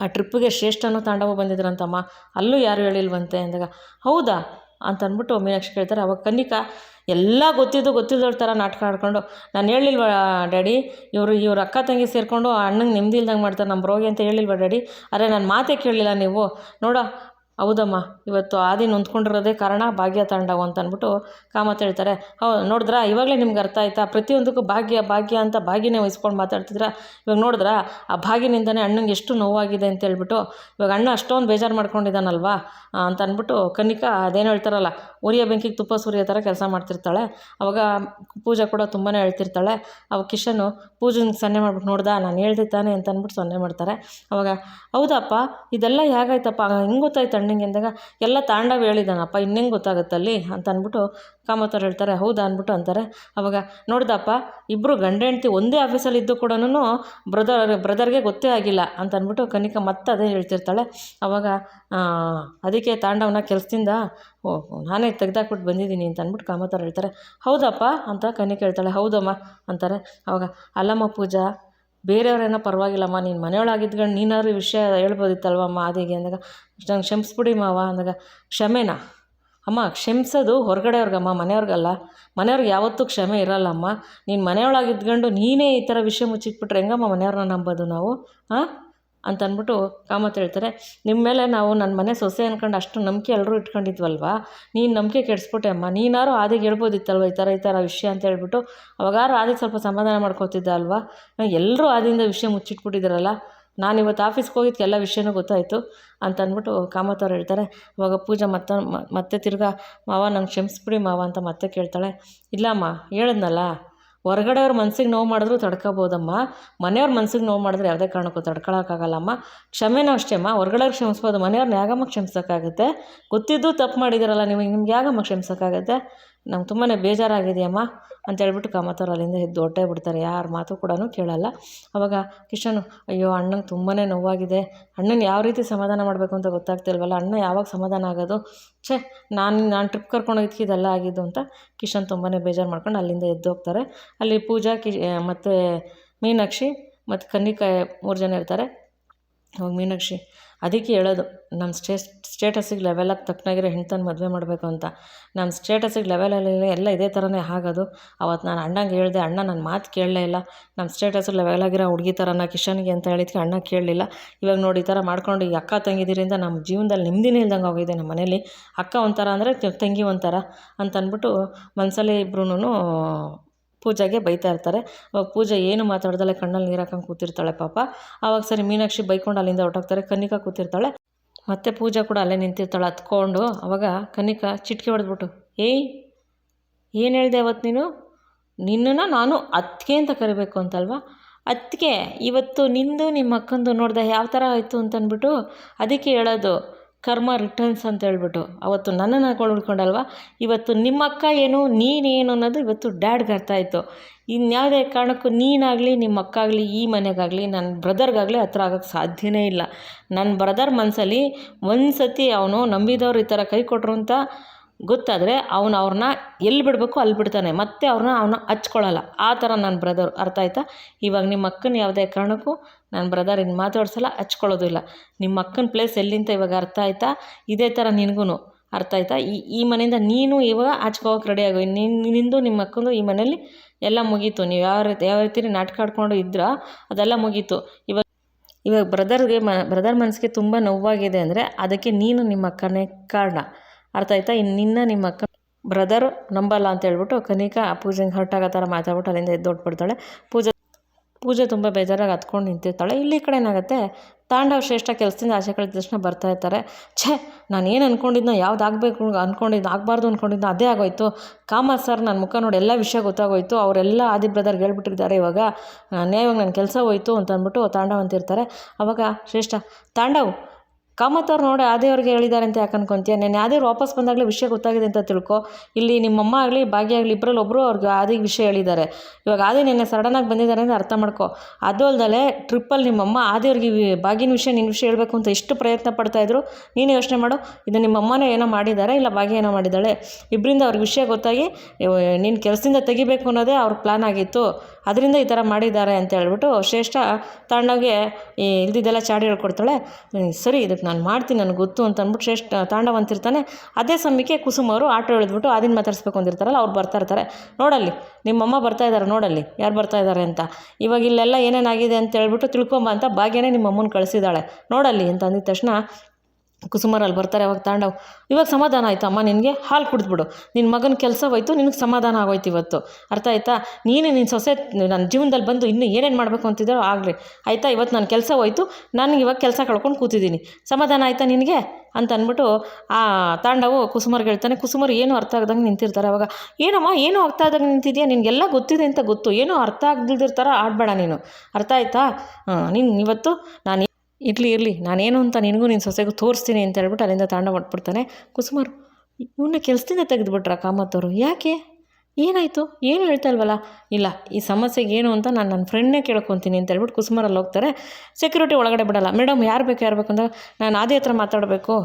S1: ಆ ಟ್ರಿಪ್ಪಿಗೆ ಶ್ರೇಷ್ಠನೂ ತಾಂಡವ ಬಂದಿದ್ರಂತಮ್ಮ. ಅಲ್ಲೂ ಯಾರು ಹೇಳಿಲ್ವಂತೆ ಅಂದಾಗ, ಹೌದಾ? ಅಂತ ಅಂದ್ಬಿಟ್ಟು ಮೀನಾಕ್ಷಿ ಕೇಳ್ತಾರೆ. ಅವಾಗ ಕನ್ನಿಕಾ ಎಲ್ಲ ಗೊತ್ತಿದ್ದು ಗೊತ್ತಿಲ್ಲದವ್ರ ಥರ ನಾಟಕ ಆಡ್ಕೊಂಡು, ನಾನು ಹೇಳಿಲ್ವಾ ಡ್ಯಾಡಿ, ಇವರು, ಇವ್ರ ಅಕ್ಕ ತಂಗಿ ಸೇರಿಕೊಂಡು ಅಣ್ಣಂಗೆ ನೆಮ್ಮದಿ ಇಲ್ದಂಗೆ ಮಾಡ್ತಾರೆ ನಮ್ಮ ರೋಗಿ ಅಂತ ಹೇಳಿಲ್ವಾ ಡ್ಯಾಡಿ? ಅರೆ ನನ್ನ ಮಾತೇ ಕೇಳಲಿಲ್ಲ ನೀವು. ನೋಡ ಹೌದಮ್ಮ, ಇವತ್ತು ಆದಿ ನೊಂದ್ಕೊಂಡಿರೋದೇ ಕಾರಣ ಭಾಗ್ಯ ತಾಂಡವು ಅಂತ ಅಂದ್ಬಿಟ್ಟು ಕಾಮತ್ ಹೇಳ್ತಾರೆ ಹೌ, ನೋಡಿದ್ರಾ, ಇವಾಗಲೇ ನಿಮ್ಗೆ ಅರ್ಥ ಆಯ್ತಾ? ಪ್ರತಿಯೊಂದಕ್ಕೂ ಭಾಗ್ಯ ಭಾಗ್ಯ ಅಂತ ಭಾಗ್ಯನೇ ವಹಿಸ್ಕೊಂಡು ಮಾತಾಡ್ತಿದ್ರ? ಇವಾಗ ನೋಡಿದ್ರಾ, ಆ ಭಾಗ್ಯನಿಂದನೇ ಅಣ್ಣಂಗೆ ಎಷ್ಟು ನೋವಾಗಿದೆ ಅಂತ ಹೇಳ್ಬಿಟ್ಟು, ಇವಾಗ ಅಣ್ಣ ಅಷ್ಟೊಂದು ಬೇಜಾರು ಮಾಡ್ಕೊಂಡಿದ್ದಾನಲ್ವಾ ಅಂತ ಅಂದ್ಬಿಟ್ಟು ಕನ್ನಿಕಾ ಅದೇನು ಹೇಳ್ತಾರಲ್ಲ ಉರಿಯ ಬೆಂಕಿಗೆ ತುಪ್ಪ ಸುರಿಯೋ ಥರ ಕೆಲಸ ಮಾಡ್ತಿರ್ತಾಳೆ. ಅವಾಗ ಪೂಜಾ ಕೂಡ ತುಂಬಾ ಹೇಳ್ತಿರ್ತಾಳೆ ಅವಾಗ ಕಿಶನು ಪೂಜನ್ ಸನ್ನೆ ಮಾಡ್ಬಿಟ್ಟು ನೋಡ್ದಾ, ನಾನು ಹೇಳ್ದೆ ತಾನೆ ಅಂತ ಅಂದ್ಬಿಟ್ಟು ಸೊನ್ನೆ ಮಾಡ್ತಾರೆ. ಅವಾಗ, ಹೌದಪ್ಪ, ಇದೆಲ್ಲ ಹೇಗಾಯ್ತಪ್ಪ ಹೆಂಗೆ ಗೊತ್ತಾಯ್ತು ಅಣ್ಣಂಗೆ ಅಂದಾಗ ಎಲ್ಲ ತಾಂಡವ ಹೇಳಿದಾನಪ್ಪ ಇನ್ನೇನು ಗೊತ್ತಾಗುತ್ತಲ್ಲಿ ಅಂತ ಅಂದ್ಬಿಟ್ಟು ಕಾಮತ್ತವ್ರು ಹೇಳ್ತಾರೆ, ಹೌದಾ? ಅಂದ್ಬಿಟ್ಟು ಅಂತಾರೆ. ಅವಾಗ, ನೋಡ್ದಪ್ಪ ಇಬ್ಬರು ಗಂಡ ಹೆಂಡ್ತಿ ಒಂದೇ ಆಫೀಸಲ್ಲಿ ಇದ್ದು ಕೂಡ ಬ್ರದರ್ ಬ್ರದರ್ಗೆ ಗೊತ್ತೇ ಆಗಿಲ್ಲ. ಅಂತ ಅಂದ್ಬಿಟ್ಟು ಕನಿಕ ಮತ್ತೆ ಅದೇ ಹೇಳ್ತಿರ್ತಾಳೆ. ಅವಾಗ ಅದಕ್ಕೆ ತಾಂಡವನ ಕೆಲಸದಿಂದ ಓ, ನಾನೇ ತೆಗೆದಾಕ್ಬಿಟ್ಟು ಬಂದಿದ್ದೀನಿ. ಅಂತ ಅಂದ್ಬಿಟ್ಟು ಕಾಮತ್ತವ್ರು ಹೇಳ್ತಾರೆ, ಹೌದಪ್ಪ? ಅಂತ ಕನಿಕ ಹೇಳ್ತಾಳೆ, ಹೌದಮ್ಮ, ಅಂತಾರೆ. ಅವಾಗ, ಅಲ್ಲಮ್ಮ ಪೂಜಾ ಬೇರೆಯವ್ರೇನೋ ಪರವಾಗಿಲ್ಲಮ್ಮ, ನೀನು ಮನೆಯೊಳಗಿದ್ಕೊಂಡು ನೀನಾದ್ರೂ ವಿಷಯ ಹೇಳ್ಬೋದಿತ್ತಲ್ವಮ್ಮ ಆದಿಗೆ ಅಂದಾಗ ನಂಗೆ ಕ್ಷಮಿಸ್ಬಿಡಿ ಮಾವ ಅಂದಾಗ, ಕ್ಷಮೆನಾ? ಅಮ್ಮ, ಕ್ಷಮಿಸೋದು ಹೊರಗಡೆಯವ್ರಿಗಮ್ಮ, ಮನೆಯವ್ರಿಗಲ್ಲ. ಮನೆಯವ್ರಿಗೆ ಯಾವತ್ತೂ ಕ್ಷಮೆ ಇರಲ್ಲಮ್ಮ. ನೀನು ಮನೆಯೊಳಗೆ ಇದ್ಕೊಂಡು ನೀನೇ ಈ ಥರ ವಿಷಯ ಮುಚ್ಚಿಟ್ಬಿಟ್ರೆ ಹೆಂಗಮ್ಮ ಮನೆಯವ್ರನ್ನ ನಂಬೋದು ನಾವು? ಹಾಂ ಅಂತ ಅಂದ್ಬಿಟ್ಟು ಕಾಮತ್ ಹೇಳ್ತಾರೆ ನಿಮ್ಮ ಮೇಲೆ ನಾವು ನನ್ನ ಮನೆ ಸೊಸೆ ಅಂದ್ಕೊಂಡು ಅಷ್ಟು ನಂಬಿಕೆ ಎಲ್ಲರೂ ಇಟ್ಕೊಂಡಿದ್ವಲ್ವ? ನೀನು ನಂಬಿಕೆ ಕೆಡಿಸ್ಬಿಟ್ಟೆ ಅಮ್ಮ. ನೀನಾರು ಆದಿಗೆ ಹೇಳ್ಬೋದಿತ್ತಲ್ವ ಈ ಥರ ಈ ಥರ ವಿಷಯ ಅಂತ ಹೇಳ್ಬಿಟ್ಟು ಅವಾಗಾರು ಆದಿಗೆ ಸ್ವಲ್ಪ ಸಮಾಧಾನ ಮಾಡ್ಕೋತಿದ್ದ ಅಲ್ವಾ? ಎಲ್ಲರೂ ಆದಿಂದ ವಿಷಯ ಮುಚ್ಚಿಟ್ಬಿಟ್ಟಿದ್ದಾರಲ್ಲ ನಾನು ಇವತ್ತು ಆಫೀಸ್ಗೆ ಹೋಗಿದ್ದಕ್ಕೆ ಎಲ್ಲ ವಿಷಯನೂ ಗೊತ್ತಾಯಿತು ಅಂತ ಅಂದ್ಬಿಟ್ಟು ಕಾಮತ್ ಅವ್ರು ಹೇಳ್ತಾರೆ. ಇವಾಗ ಪೂಜಾ ಮತ್ತೆ ಮತ್ತೆ ತಿರ್ಗಾ ಮಾವ ನಂಗೆ ಕ್ಷಮಿಸ್ಬಿಡಿ ಮಾವ ಅಂತ ಮತ್ತೆ ಕೇಳ್ತಾಳೆ. ಇಲ್ಲಮ್ಮ, ಹೇಳಿದ್ನಲ್ಲ. ಹೊರ್ಗಡೆಯವ್ರ ಮನ್ಸಿಗೆ ನೋವು ಮಾಡಿದ್ರು ತಡ್ಕೋಬೋದಮ್ಮ. ಮನೆಯವ್ರ ಮನ್ಸಿಗೆ ನೋವು ಮಾಡಿದ್ರೆ ಯಾವುದೇ ಕಾರಣಕ್ಕೂ ತಡ್ಕೊಳಕ್ಕಾಗಲ್ಲಮ್ಮ. ಕ್ಷಮೆನೂ ಅಷ್ಟೇ ಅಮ್ಮ ಹೊರ್ಗಡೆಯವ್ರು ಕ್ಷಮಿಸ್ಬೋದು, ಮನೆಯವ್ರನ್ನ ಯಾಗಮ್ಮ ಕ್ಷಮಿಸೋಕ್ಕಾಗುತ್ತೆ. ಗೊತ್ತಿದ್ದು ತಪ್ಪು ಮಾಡಿದ್ದೀರಲ್ಲ, ನಿಮಗೆ ನಿಮ್ಗೆ ಯಾಗಮ್ಮ ಕ್ಷಮಿಸೋಕ್ಕಾಗತ್ತೆ? ನಂಗೆ ತುಂಬಾ ಬೇಜಾರಾಗಿದೆಯಮ್ಮ ಅಂತ ಹೇಳ್ಬಿಟ್ಟು ಕಾಮತ್ತವ್ರು ಅಲ್ಲಿಂದ ಎದ್ದು ಹೊಟ್ಟೆ ಬಿಡ್ತಾರೆ. ಯಾರ ಮಾತು ಕೂಡ ಕೇಳಲ್ಲ. ಅವಾಗ ಕಿಶನು ಅಯ್ಯೋ, ಅಣ್ಣಂಗೆ ತುಂಬಾ ನೋವಾಗಿದೆ. ಅಣ್ಣನ ಯಾವ ರೀತಿ ಸಮಾಧಾನ ಮಾಡಬೇಕು ಅಂತ ಗೊತ್ತಾಗ್ತಿಲ್ವಲ್ಲ? ಅಣ್ಣ ಯಾವಾಗ ಸಮಾಧಾನ ಆಗೋದು? ಛೇ, ನಾನು ನಾನು ಟ್ರಿಪ್ ಕರ್ಕೊಂಡೋಗಿದ್ದಕ್ಕೆ ಇದೆಲ್ಲ ಆಗಿದ್ದು ಅಂತ ಕಿಶನ್ ತುಂಬಾ ಬೇಜಾರು ಮಾಡ್ಕೊಂಡು ಅಲ್ಲಿಂದ ಎದ್ದು ಹೋಗ್ತಾರೆ. ಅಲ್ಲಿ ಪೂಜಾ, ಕಿ, ಮತ್ತು ಮೀನಾಕ್ಷಿ, ಮತ್ತು ಕನ್ನಿಕಾ ಮೂರು ಜನ ಇರ್ತಾರೆ. ಅವಾಗ ಮೀನಾಕ್ಷಿ, ಅದಕ್ಕೆ ಹೇಳೋದು ನಮ್ಮ ಸ್ಟೇ ಸ್ಟೇಟಸ್ಸಿಗೆ ಲೆವೆಲಾಗಿ ತಕ್ಕನಾಗಿರೋ ಹೆಣ್ತನ ಮದುವೆ ಮಾಡಬೇಕು ಅಂತ. ನಮ್ಮ ಸ್ಟೇಟಸ್ಸಿಗೆ ಲೆವೆಲಲ್ಲಿ ಎಲ್ಲ ಇದೇ ಥರನೇ ಆಗೋದು. ಅವತ್ತು ನಾನು ಅಣ್ಣಂಗೆ ಹೇಳಿದೆ, ಅಣ್ಣ ನನ್ನ ಮಾತು ಕೇಳಲೇ ಇಲ್ಲ. ನಮ್ಮ ಸ್ಟೇಟಸಿಗೆ ಲೆವೆಲಾಗಿರೋ ಹುಡುಗಿ ಥರನ ಕಿಶನ್ಗೆ ಅಂತ ಹೇಳಿದ್ಕೆ ಅಣ್ಣ ಕೇಳಲಿಲ್ಲ. ಇವಾಗ ನೋಡಿ ಈ ಥರ ಮಾಡ್ಕೊಂಡು ಈಗ ಅಕ್ಕ ತಂಗಿದಿರಿಂದ ನಮ್ಮ ಜೀವನದಲ್ಲಿ ನೆಮ್ಮದಿನೇ ಇಲ್ದಂಗೆ ಹೋಗಿದೆ ನಮ್ಮ ಮನೇಲಿ. ಅಕ್ಕ ಒಂಥರ ಅಂದರೆ ತಂಗಿ ಒಂಥರ ಅಂತ ಅಂದ್ಬಿಟ್ಟು ಮನಸಲ್ಲಿ ಇಬ್ರೂ ಪೂಜಾಗೆ ಬೈತಾ ಇರ್ತಾರೆ. ಅವಾಗ ಪೂಜೆ ಏನು ಮಾತಾಡ್ದಲೆ ಕಣ್ಣಲ್ಲಿ ನೀರು ಹಾಕೊಂಡು ಕೂತಿರ್ತಾಳೆ ಪಾಪ. ಆವಾಗ ಸರಿ ಮೀನಾಕ್ಷಿ ಬೈಕೊಂಡು ಅಲ್ಲಿಂದ ಹೊರಟೋಗ್ತಾರೆ. ಕನ್ನಿಕಾ ಕೂತಿರ್ತಾಳೆ. ಮತ್ತೆ ಪೂಜಾ ಕೂಡ ಅಲ್ಲೇ ನಿಂತಿರ್ತಾಳೆ ಹತ್ಕೊಂಡು ಅವಾಗ ಕನ್ನಿಕಾ ಚಿಟ್ಕೆ ಹೊಡೆದ್ಬಿಟ್ಟು, ಏಯ್, ಏನು ಹೇಳಿದೆ ಅವತ್ತು ನೀನು? ನಿನ್ನನ್ನು ನಾನು ಅತ್ತಿಗೆ ಅಂತ ಕರಿಬೇಕು ಅಂತಲ್ವಾ? ಅತ್ತಿಗೆ, ಇವತ್ತು ನಿಂದು ನಿಮ್ಮ ಅಕ್ಕಂದು ನೋಡಿದೆ ಯಾವ ಥರ ಆಯಿತು? ಅಂತಂದ್ಬಿಟ್ಟು ಅದಕ್ಕೆ ಹೇಳೋದು ಕರ್ಮ ರಿಟರ್ನ್ಸ್ ಅಂತ ಹೇಳ್ಬಿಟ್ಟು. ಅವತ್ತು ನನ್ನನ್ನು ಹಾಕೊಂಡು ಉಳ್ಕೊಂಡಲ್ವ? ಇವತ್ತು ನಿಮ್ಮ ಅಕ್ಕ ಏನು, ನೀನೇನು ಅನ್ನೋದು ಇವತ್ತು ಡ್ಯಾಡ್ಗೆ ಅರ್ಥ ಆಯಿತು. ಇನ್ಯಾವುದೇ ಕಾರಣಕ್ಕೂ ನೀನಾಗಲಿ, ನಿಮ್ಮ ಅಕ್ಕ ಆಗಲಿ ಈ ಮನೆಗಾಗಲಿ, ನನ್ನ ಬ್ರದರ್ಗಾಗಲಿ ಹತ್ರ ಆಗೋಕ್ಕೆ ಸಾಧ್ಯನೇ ಇಲ್ಲ. ನನ್ನ ಬ್ರದರ್ ಮನಸ್ಸಲ್ಲಿ ಒಂದು ಸತಿ ಅವನು ನಂಬಿದವ್ರು ಈ ಥರ ಕೈ ಕೊಟ್ಟರು ಅಂತ ಗೊತ್ತಾದರೆ ಅವನು ಅವ್ರನ್ನ ಎಲ್ಲಿ ಬಿಡಬೇಕು ಅಲ್ಲಿ ಬಿಡ್ತಾನೆ. ಮತ್ತೆ ಅವ್ರನ್ನ ಅವನು ಹಚ್ಕೊಳ್ಳಲ್ಲ. ಆ ಥರ ನನ್ನ ಬ್ರದರ್ ಅರ್ಥ ಆಯ್ತಾ? ಇವಾಗ ನಿಮ್ಮ ಅಕ್ಕನ ಯಾವುದೇ ಕಾರಣಕ್ಕೂ ನನ್ನ ಬ್ರದರ್ ಇನ್ನು ಮಾತಾಡ್ಸಲ್ಲ ಹಚ್ಕೊಳ್ಳೋದು ಇಲ್ಲ. ನಿಮ್ಮ ಅಕ್ಕನ ಪ್ಲೇಸ್ ಎಲ್ಲಿಂತ ಇವಾಗ ಅರ್ಥ ಆಯ್ತಾ? ಇದೇ ಥರ ನಿನಗೂ ಅರ್ಥ ಆಯ್ತಾ? ಈ ಈ ಮನೆಯಿಂದ ನೀನು ಇವಾಗ ಆಚ್ಕೋಗಕ್ಕೆ ರೆಡಿ ಆಗೋ. ನಿನ್ನ ನಿಂದು ನಿಮ್ಮ ಅಕ್ಕಂದು ಈ ಮನೇಲಿ ಎಲ್ಲ ಮುಗೀತು. ನೀವು ಯಾವ ರೀತಿ ಯಾವ ರೀತಿ ನಾಟಕ ಆಡ್ಕೊಂಡು ಇದ್ರೋ ಅದೆಲ್ಲ ಮುಗೀತು. ಇವಾಗ ಇವಾಗ ಬ್ರದರ್ಗೆ ಮ ಬ್ರದರ್ ಮನಸ್ಸಿಗೆ ತುಂಬ ನೋವಾಗಿದೆ ಅಂದರೆ ಅದಕ್ಕೆ ನೀನು ನಿಮ್ಮ ಅಕ್ಕನೇ ಕಾರಣ. ಅರ್ಥ ಆಯ್ತಾ? ಇನ್ನು ನಿನ್ನ ನಿಮ್ಮ ಅಕ್ಕ ಬ್ರದರ್ ನಂಬಲ್ಲ ಅಂತ ಹೇಳ್ಬಿಟ್ಟು ಕನಿಕಾ ಪೂಜೆಗೆ ಹೊರಟಾಗೋ ಥರ ಮಾತಾಡ್ಬಿಟ್ಟು ಅಲ್ಲಿಂದ ಎದ್ದು ಹೊಟ್ಬಿಡ್ತಾಳೆ ಪೂಜೆ ಪೂಜೆ ತುಂಬ ಬೇಜಾರಾಗಿ ಹತ್ಕೊಂಡು ನಿಂತಿರ್ತಾಳೆ. ಇಲ್ಲಿ ಕಡೆ ಏನಾಗುತ್ತೆ? ತಾಂಡವ ಶ್ರೇಷ್ಠ ಕೆಲಸದಿಂದ ಆಸೆ ಕಳೆದ ತಕ್ಷಣ ಬರ್ತಾ ಇರ್ತಾರೆ. ಛೇ, ನಾನು ಏನು ಅಂದ್ಕೊಂಡಿದ್ನೋ ಯಾವ್ದು ಆಗಬೇಕು ಅಂದ್ಕೊಂಡಿದ್ದು ಆಗಬಾರ್ದು ಅಂದ್ಕೊಂಡಿದ್ನೋ ಅದೇ ಆಗೋಯ್ತು. ಕಾಮ ಸರ್ ನನ್ನ ಮುಖ ನೋಡಿ ಎಲ್ಲ ವಿಷಯ ಗೊತ್ತಾಗೋಯ್ತು. ಅವರೆಲ್ಲ ಆದಿ ಬ್ರದರ್ಗೆ ಹೇಳ್ಬಿಟ್ಟಿದ್ದಾರೆ ಇವಾಗ. ನ್ಯಾಯವಾಗಿ ನನ್ನ ಕೆಲಸ ಹೋಯ್ತು ಅಂತ ಅಂದ್ಬಿಟ್ಟು ತಾಂಡವ್ ಅಂತಿರ್ತಾರೆ. ಅವಾಗ ಶ್ರೇಷ್ಠ, ತಾಂಡವ್ ಕಾಮತ್ತವ್ರು ನೋಡಿ ಆದೇವ್ರಿಗೆ ಹೇಳಿದ್ದಾರೆ ಅಂತ ಯಾಕೆ ಅನ್ಕೊಂತೀಯ? ನಾನು ಆದೇವ್ರು ವಾಪಸ್ ಬಂದಾಗಲೇ ವಿಷಯ ಗೊತ್ತಾಗಿದೆ ಅಂತ ತಿಳ್ಕೊ. ಇಲ್ಲಿ ನಿಮ್ಮಮ್ಮ ಆಗಲಿ, ಭಾಗ್ಯ ಆಗಲಿ ಇಬ್ಬರಲ್ಲಿ ಒಬ್ಬರು ಅವ್ರಿಗೆ ಆದಿಗೆ ವಿಷಯ ಹೇಳಿದ್ದಾರೆ. ಇವಾಗ ಆದಿ ನಿನ್ನೆ ಸಡನ್ನಾಗಿ ಬಂದಿದ್ದಾರೆ ಅಂತ ಅರ್ಥ ಮಾಡ್ಕೊ. ಅದು ಅಲ್ಲದೆ ಟ್ರಿಪ್ಪಲ್ಲಿ ನಿಮ್ಮಮ್ಮ ಆದಿಯವ್ರಿಗೆ ಭಾಗ್ಯನ ವಿಷಯ, ನಿನ್ನ ವಿಷಯ ಹೇಳಬೇಕು ಅಂತ ಎಷ್ಟು ಪ್ರಯತ್ನ ಪಡ್ತಾಯಿದ್ರು ನೀನು ಯೋಚನೆ ಮಾಡು, ಇದು ನಿಮ್ಮಮ್ಮನೇ ಏನೋ ಮಾಡಿದ್ದಾರೆ, ಇಲ್ಲ ಭಾಗ್ಯ ಏನೋ ಮಾಡಿದ್ದಾಳೆ. ಇಬ್ಬರಿಂದ ಅವ್ರಿಗೆ ವಿಷಯ ಗೊತ್ತಾಗಿ ನಿನ್ನ ಕೆಲಸದಿಂದ ತೆಗಿಬೇಕು ಅನ್ನೋದೇ ಅವ್ರ ಪ್ಲ್ಯಾನ್ ಆಗಿತ್ತು. ಅದರಿಂದ ಈ ಥರ ಮಾಡಿದ್ದಾರೆ ಅಂತ ಹೇಳ್ಬಿಟ್ಟು ಶ್ರೇಷ್ಠ ತಣ್ಣಗೆ ಈ ಇಲ್ದಿದ್ದೆಲ್ಲ ಚಾಡಿ ಹೇಳ್ಕೊಡ್ತಾಳೆ. ಸರಿ, ಇದಕ್ಕೆ ನಾನು ಮಾಡ್ತೀನಿ, ನನಗೆ ಗೊತ್ತು ಅಂತ ಅಂದ್ಬಿಟ್ಟು ಶ್ರೇಷ್ಠ ತಾಂಡವ ಅಂತಿರ್ತಾನೆ ಅದೇ ಸಮಯಕ್ಕೆ ಕುಸುಮ ಅವರು ಆಟೋ ಎಳೆದ್ಬಿಟ್ಟು ಅದನ್ನ ಮಾತಾಡಿಸ್ಬೇಕು ಅಂದಿರ್ತಾರಲ್ಲ, ಅವ್ರು ಬರ್ತಾ ಇರ್ತಾರೆ. ನೋಡಲ್ಲಿ, ನಿಮ್ಮಮ್ಮ ಬರ್ತಾ ಇದ್ದಾರೆ ನೋಡಲ್ಲಿ, ಯಾರು ಬರ್ತಾ ಇದ್ದಾರೆ ಅಂತ. ಇವಾಗ ಇಲ್ಲೆಲ್ಲ ಏನೇನಾಗಿದೆ ಅಂತ ಹೇಳ್ಬಿಟ್ಟು ತಿಳ್ಕೊಂಬ ಅಂತ ಭಾಗ್ಯನೇ ನಿಮ್ಮಮ್ಮನ ಕಳಿಸಿದ್ದಾಳೆ. ನೋಡಲ್ಲಿ ಅಂತ ಅಂದಿದ ತಕ್ಷಣ ಕುಸುಮರಲ್ಲಿ ಬರ್ತಾರೆ, ಅವಾಗ ತಾಂಡವ್, ಇವಾಗ ಸಮಾಧಾನ ಆಯಿತು, ಅಮ್ಮ ನಿನಗೆ ಹಾಲು ಕುಡಿದ್ಬಿಡು ನಿನ್ನ ಮಗನ ಕೆಲಸ ಹೋಯ್ತು, ನಿನಗೆ ಸಮಾಧಾನ ಆಗೋಯ್ತು ಇವತ್ತು. ಅರ್ಥ ಆಯ್ತಾ? ನೀನು ನಿನ್ನ ಸೊಸೆ ನನ್ನ ಜೀವನದಲ್ಲಿ ಬಂದು ಇನ್ನೂ ಏನೇನು ಮಾಡಬೇಕು ಅಂತಿದ್ದಾರೋ ಆಗಲಿ. ಆಯಿತಾ? ಇವತ್ತು ನನ್ನ ಕೆಲಸ ಹೋಯ್ತು ನನಗೆ ಇವಾಗ ಕೆಲಸ ಕಳ್ಕೊಂಡು ಕೂತಿದ್ದೀನಿ. ಸಮಾಧಾನ ಆಯಿತಾ ನಿನಗೆ? ಅಂತ ಅಂದ್ಬಿಟ್ಟು ಆ ತಾಂಡವು ಕುಸುಮರ್ಗೆ ಹೇಳ್ತಾನೆ, ಕುಸುಮರು, ಏನು ಅರ್ಥ ಆಗ್ದಂಗೆ ನಿಂತಿರ್ತಾರೆ ಅವಾಗ? ಏನಮ್ಮ, ಏನೂ ಅರ್ಥ ಆಗ್ದಂಗೆ ನಿಂತಿದ್ಯಾ? ನಿನಗೆಲ್ಲ ಗೊತ್ತಿದೆ ಅಂತ ಗೊತ್ತು. ಏನೂ ಅರ್ಥ ಆಗದಿಲ್ದಿರ್ತಾರ ಆಡಬೇಡ ನೀನು. ಅರ್ಥ ಆಯ್ತಾ? ನೀನು ಇವತ್ತು ನಾನು ಇರಲಿ ಇರಲಿ. ನಾನೇನು ಅಂತ ನಿನಗೂ ನಿನ್ನ ಸೊಸೆಗೂ ತೋರಿಸ್ತೀನಿ ಅಂತ ಹೇಳ್ಬಿಟ್ಟು ಅಲ್ಲಿಂದ ತಾಂಡ ಹೊಟ್ಬಿಡ್ತಾನೆ. ಕುಸುಮಾರು ಇವನ್ನ ಕೆಲಸದಿಂದ ತೆಗೆದುಬಿಟ್ರ ಕಾಮತ್ತವರು? ಯಾಕೆ? ಏನಾಯಿತು? ಏನು ಹೇಳ್ತಾ ಇಲ್ವಲ್ಲ? ಇಲ್ಲ, ಈ ಸಮಸ್ಯೆಗೆ ಏನು ಅಂತ ನಾನು ನನ್ನ ಫ್ರೆಂಡ್ನೇ ಕೇಳ್ಕೊತೀನಿ ಅಂತ ಹೇಳ್ಬಿಟ್ಟು ಕುಸುಮರಲ್ಲಿ ಹೋಗ್ತಾರೆ. ಸೆಕ್ಯೂರಿಟಿ ಒಳಗಡೆ ಬಿಡಲ್ಲ. ಮೇಡಮ್, ಯಾರು ಬೇಕು ಯಾರು ಬೇಕು ಅಂತ ನಾನು ಅದೇ ಹತ್ರ ಮಾತಾಡಬೇಕು.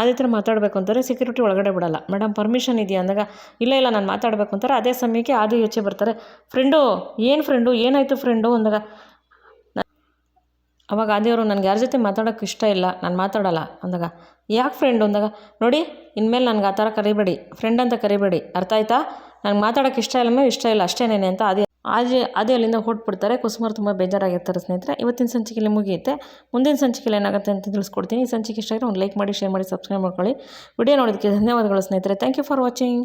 S1: ಅದೇ ಥರ ಮಾತಾಡಬೇಕು ಅಂತಾರೆ ಸೆಕ್ಯೂರಿಟಿ ಒಳಗಡೆ ಬಿಡಲ್ಲ. ಮೇಡಮ್ ಪರ್ಮಿಷನ್ ಇದೆಯಾ ಅಂದಾಗ, ಇಲ್ಲ ಇಲ್ಲ, ನಾನು ಮಾತಾಡಬೇಕು ಅಂತಾರೆ. ಅದೇ ಸಮಯಕ್ಕೆ ಆದಿ ಯೋಚೆ ಬರ್ತಾರೆ. ಫ್ರೆಂಡು ಏನು ಫ್ರೆಂಡು ಏನಾಯಿತು ಫ್ರೆಂಡು ಅಂದಾಗ ಅವಾಗ ಆದಿಯವರು ನನಗೆ ಯಾರ ಜೊತೆ ಮಾತಾಡೋಕೆ ಇಷ್ಟ ಇಲ್ಲ, ನಾನು ಮಾತಾಡಲ್ಲ ಅಂದಾಗ, ಯಾಕೆ ಫ್ರೆಂಡು ಅಂದಾಗ, ನೋಡಿ, ಇನ್ಮೇಲೆ ನನಗೆ ಆ ಥರ ಕರಿಬೇಡಿ ಫ್ರೆಂಡ್ ಅಂತ ಕರಿಬೇಡಿ, ಅರ್ಥ ಆಯ್ತಾ? ನನಗೆ ಮಾತಾಡೋಕೆ ಇಷ್ಟ ಇಲ್ಲ ಇಷ್ಟ ಇಲ್ಲ ಅಷ್ಟೇನೇನೆ ಅಂತ ಆದಿ ಆದಿ ಆದಿ ಅಲ್ಲಿಂದ ಹೊಟ್ಬಿಡ್ತಾರೆ ಕುಸುಮಾರು ತುಂಬ ಬೇಜಾರಾಗಿರ್ತಾರೆ ಸ್ನೇಹಿತರೆ. ಇವತ್ತಿನ ಸಂಚಿಕೆಯಲ್ಲಿ ಮುಗಿಯುತ್ತೆ. ಮುಂದಿನ ಸಂಚಿಕೆಯಲ್ಲಿ ಏನಾಗುತ್ತೆ ಅಂತ ತಿಳಿಸ್ಕೊಡ್ತೀನಿ. ಈ ಸಂಚಿಕೆ ಇಷ್ಟ ಆದರೆ ಒಂದು ಲೈಕ್ ಮಾಡಿ, ಶೇರ್ ಮಾಡಿ, ಸಬ್ಸ್ಕ್ರೈಬ್ ಮಾಡ್ಕೊಳ್ಳಿ. ವಿಡಿಯೋ ನೋಡೋದಕ್ಕೆ ಧನ್ಯವಾದಗಳು ಸ್ನೇಹಿತರೆ. Thank you for watching